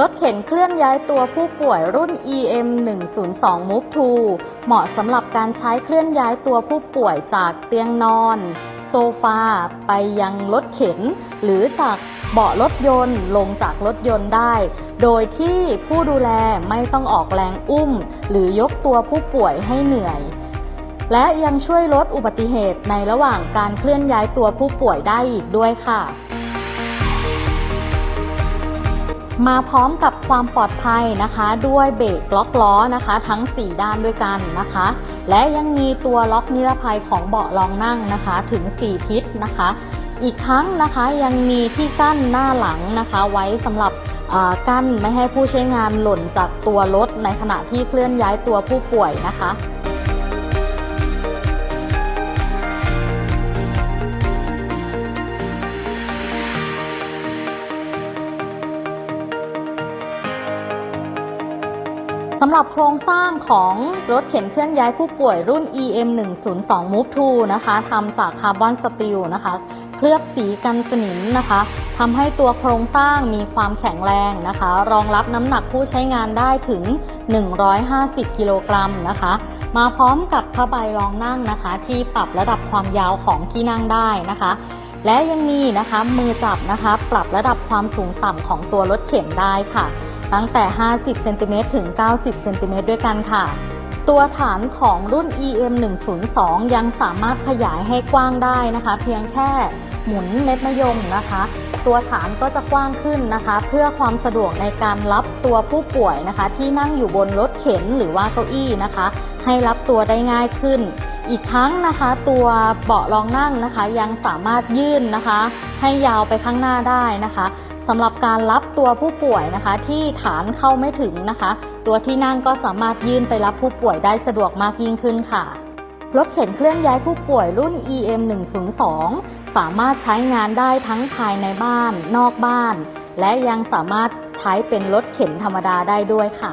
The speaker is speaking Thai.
รถเข็นเคลื่อนย้ายตัวผู้ป่วยรุ่น EM 102 Move 2เหมาะสำหรับการใช้เคลื่อนย้ายตัวผู้ป่วยจากเตียงนอน โซฟา ไปยังรถเข็น หรือจากเบาะรถยนต์ลงจากรถยนต์ได้ โดยที่ผู้ดูแลไม่ต้องออกแรงอุ้ม หรือยกตัวผู้ป่วยให้เหนื่อย และยังช่วยลดอุบัติเหตุในระหว่างการเคลื่อนย้ายตัวผู้ป่วยได้อีกด้วยค่ะ มาพร้อมกับความปลอดภัยนะคะ ด้วยเบรกล็อกล้อนะคะ ทั้ง 4 ด้านด้วยกันนะคะ และยังมีตัวล็อกนิรภัยของเบาะรองนั่งนะคะถึง 4 ทิศนะคะ อีกทั้งนะคะยังมีที่กั้นหน้าหลังนะคะ ไว้สำหรับกั้นไม่ให้ผู้ใช้งานหล่นจากตัวรถในขณะที่เคลื่อนย้ายตัวผู้ป่วยนะคะำหรับโครงสร้างของรถเข็นเคลื่อนย้ายผู้ป่วยรุ่น EM 102 Move 2นะคะทำจากคาร์บอนสตีลนะคะ เคลือบสีกันสนิมนะคะทำให้ตัวโครงสร้างมีความแข็งแรงนะคะ รองรับน้ำหนักผู้ใช้งานได้ถึง 150 กิโลกรัมนะคะ มาพร้อมกับผ้าใบรองนั่งนะคะ ที่ปรับระดับความยาวของที่นั่งได้นะคะและยังมีนะคะมือจับนะคะ ปรับระดับความสูงต่ำของตัวรถเข็นได้ค่ะ ตั้งแต่ 50เซนติเมตรถึง 90เซนติเมตรด้วยกันค่ะ ตัวฐานของรุ่น EM 102ยังสามารถขยายให้กว้างได้นะคะ เพียงแค่หมุนเม็ดมะยมนะคะ ตัวฐานก็จะกว้างขึ้นนะคะ เพื่อความสะดวกในการรับตัวผู้ป่วยนะคะ ที่นั่งอยู่บนรถเข็นหรือว่าเก้าอี้นะคะ ให้รับตัวได้ง่ายขึ้น อีกทั้งนะคะ ตัวเบาะรองนั่งนะคะ ยังสามารถยื่นนะคะ ให้ยาวไปข้างหน้าได้นะคะ สำหรับการรับตัวผู้ป่วยนะคะ ที่ฐานเข้าไม่ถึงนะคะ ตัวที่นั่งก็สามารถยื่นไปรับผู้ป่วยได้สะดวกมากยิ่งขึ้นค่ะรถเข็นเคลื่อนย้ายผู้ป่วยรุ่น EM 102สามารถใช้งานได้ทั้งภายในบ้าน นอกบ้าน และยังสามารถใช้เป็นรถเข็นธรรมดาได้ด้วยค่ะ